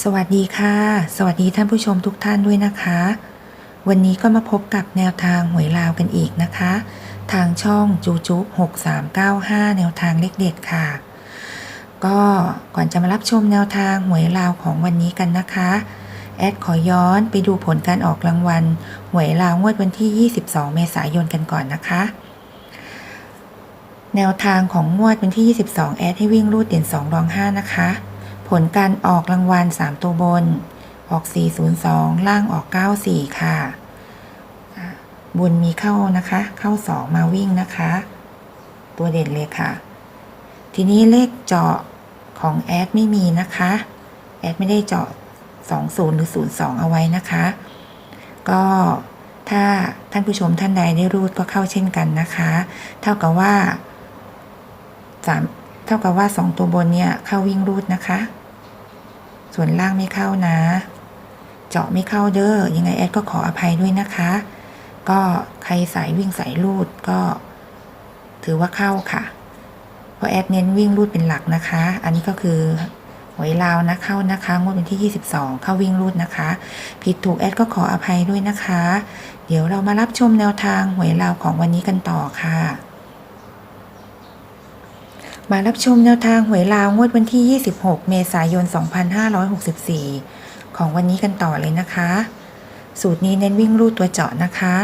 สวัสดีค่ะ สวัสดีท่านผู้ชมทุกท่านด้วยนะคะ วันนี้ก็มาพบกับแนวทางหวยลาวกันอีกนะคะ ทางช่องจูจุ6395 แนวทางเลขเด็ดค่ะ ก็ก่อนจะมารับชมแนวทางหวยลาวของวันนี้กันนะคะ แอดขอย้อนไปดูผลการออกรางวัลหวยลาวงวดวันที่ 22 เมษายนกันก่อนนะคะ แนวทางของงวดวันที่ 22 แอดให้วิ่งรูดเด่น2รอง5นะคะ ผลการออกรางวัล 3 ตัวบน ออก 402 ล่างออก 94 ค่ะบุญมีเข้านะคะ เข้า 2 มาวิ่งนะคะ ตัวเด่นเลยค่ะ ทีนี้เลขเจาะของแอดไม่มีนะคะ แอดไม่ได้เจาะ 20 หรือ 02 เอาไว้นะคะ ก็ถ้าท่านผู้ชมท่านใดได้รูดก็เข้าเช่นกันนะคะ เท่ากับว่าสามเท่ากับว่าสองตัวบนเนี่ยเข้าวิ่งรูดนะคะ ส่วนล่างไม่เข้านะ เจาะไม่เข้าเด้อยังไงแอดก็ขออภัยด้วยนะคะ ก็ใครสายวิ่งสายรูดก็ถือว่าเข้าค่ะเพราะแอดเน้นวิ่งรูดเป็นหลักนะคะ อันนี้ก็คือหวยลาวนะเข้านะคะงวดวันที่ 22 เข้าวิ่งรูดนะคะ ผิดถูกแอดก็ขออภัยด้วยนะคะ เดี๋ยวเรามารับชมแนวทางหวยลาวของวันนี้กันต่อค่ะ มารับชมแนวทางหวยลาวงวดวันที่ 26 เมษายน 2564 ของวันนี้กันต่อเลยนะคะ สูตรนี้เน้นวิ่งรูดตัวเจาะนะคะ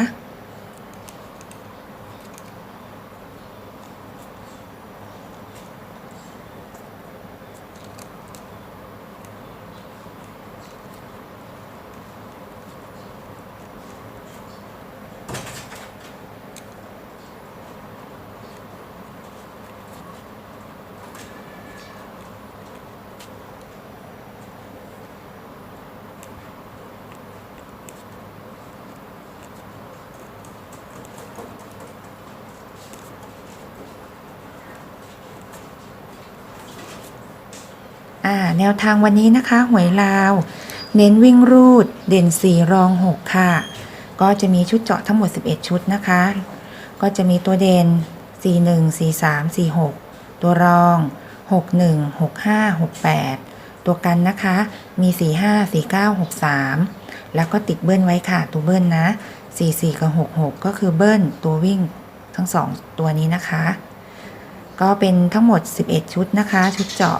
อ่าแนวทางวันนี้นะคะ หวยลาว เน้นวิ่งรูด เด่น 4 รอง 6 ค่ะ ก็จะมีชุดเจาะทั้งหมด 11 ชุดนะคะ ก็จะมีตัวเด่น 41 43 46 ตัวรอง 61 65 68 ตัวกันนะคะ มี 45 49 63 แล้วก็ติดเบิ้ลไว้ค่ะ ตัวเบิ้ลนะ 44 กับ 66 ก็คือเบิ้ลตัววิ่งทั้ง 2 ตัวนี้นะคะ ก็เป็นทั้งหมด 11 ชุดนะคะ ชุดเจาะ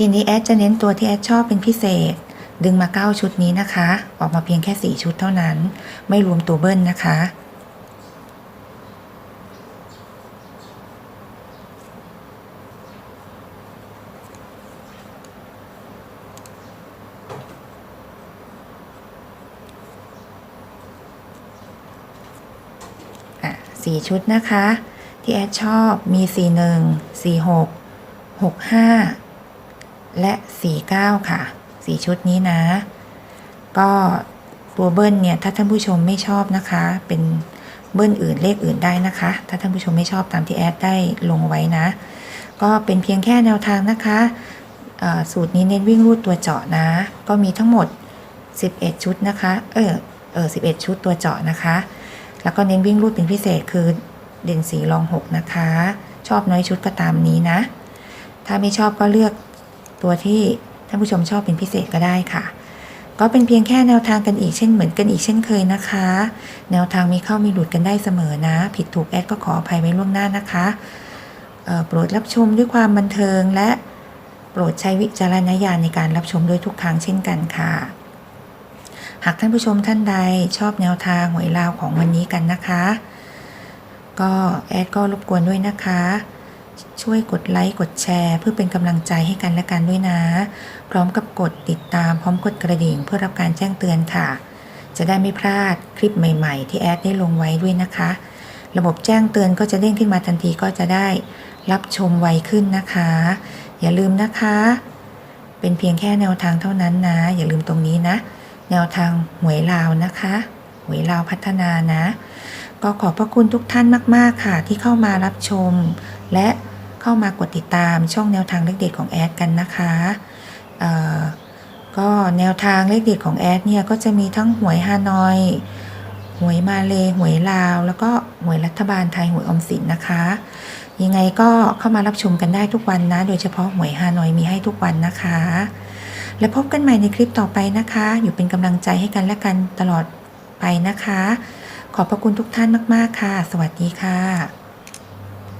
ทีนี้แอดจะเน้นตัวที่แอดชอบเป็นพิเศษ ดึงมา 9 ชุดนี้นะคะ ออกมาเพียงแค่ 4 ชุดเท่านั้น ไม่รวมตัวเบิ้ลนะคะอะสี่ชุดนะคะ ที่แอดชอบมี 41 46 65 และ 49 ค่ะ 4 ชุดนี้นะ ก็ตัวเบิ้ลเนี่ย ถ้าท่านผู้ชมไม่ชอบนะคะ เป็นเบิ้ลอื่นเลขอื่นได้นะคะ ถ้าท่านผู้ชมไม่ชอบตามที่แอดได้ลงไว้นะ ก็เป็นเพียงแค่แนวทางนะคะสูตรนี้เน้นวิ่งรูดตัวเจาะนะ ก็มีทั้งหมด 11 ชุดนะคะ เออ เออ11 ชุดตัวเจาะนะคะ แล้วก็เน้นวิ่งรูดเป็นพิเศษคือเด่นสีรอง 6 นะคะ ชอบน้อยชุดก็ตามนี้นะ ถ้าไม่ชอบก็เลือก ตัวที่ท่านผู้ชมชอบเป็นพิเศษก็ได้ค่ะ ก็เป็นเพียงแค่แนวทางกันอีกเช่นเหมือนกันอีกเช่นเคยนะคะ แนวทางมีเข้ามีหลุดกันได้เสมอนะ ผิดถูกแอดก็ขออภัยไว้ล่วงหน้านะคะโปรดรับชมด้วยความบันเทิงและโปรดใช้วิจารณญาณในการรับชมด้วยทุกครั้งเช่นกันค่ะ หากท่านผู้ชมท่านใดชอบแนวทางหวยลาวของวันนี้กันนะคะ ก็แอดก็รบกวนด้วยนะคะ ช่วยกดไลค์กดแชร์ เพื่อเป็นกำลังใจให้กันและกันด้วยนะ พร้อมกับกดติดตามพร้อมกดกระดิ่งเพื่อรับการแจ้งเตือนค่ะ จะได้ไม่พลาดคลิปใหม่ ๆ ที่แอดได้ลงไว้ด้วยนะคะ ระบบแจ้งเตือนก็จะเด้งขึ้นมาทันทีก็จะได้รับชมไวขึ้นนะคะ อย่าลืมนะคะ เป็นเพียงแค่แนวทางเท่านั้นนะ อย่าลืมตรงนี้นะ แนวทางหวยลาวนะคะหวยลาวพัฒนานะ ก็ขอบพระคุณทุกท่านมาก ๆ ค่ะที่เข้ามารับชม และ เข้ามากดติดตามช่องแนวทางเลขเด็ดของแอดกันนะคะก็แนวทางเลขเด็ดของแอดเนี่ยก็จะมีทั้งหวยฮานอยหวยมาเลหวยลาว แล้วก็หวยรัฐบาลไทยหวยออมสินนะคะ ยังไงก็เข้ามารับชมกันได้ทุกวันนะ โดยเฉพาะหวยฮานอยมีให้ทุกวันนะคะ และพบกันใหม่ในคลิปต่อไปนะคะ อยู่เป็นกำลังใจให้กันและกันตลอดไปนะคะ ขอบพระคุณทุกท่านมาก ๆ ค่ะ สวัสดีค่ะ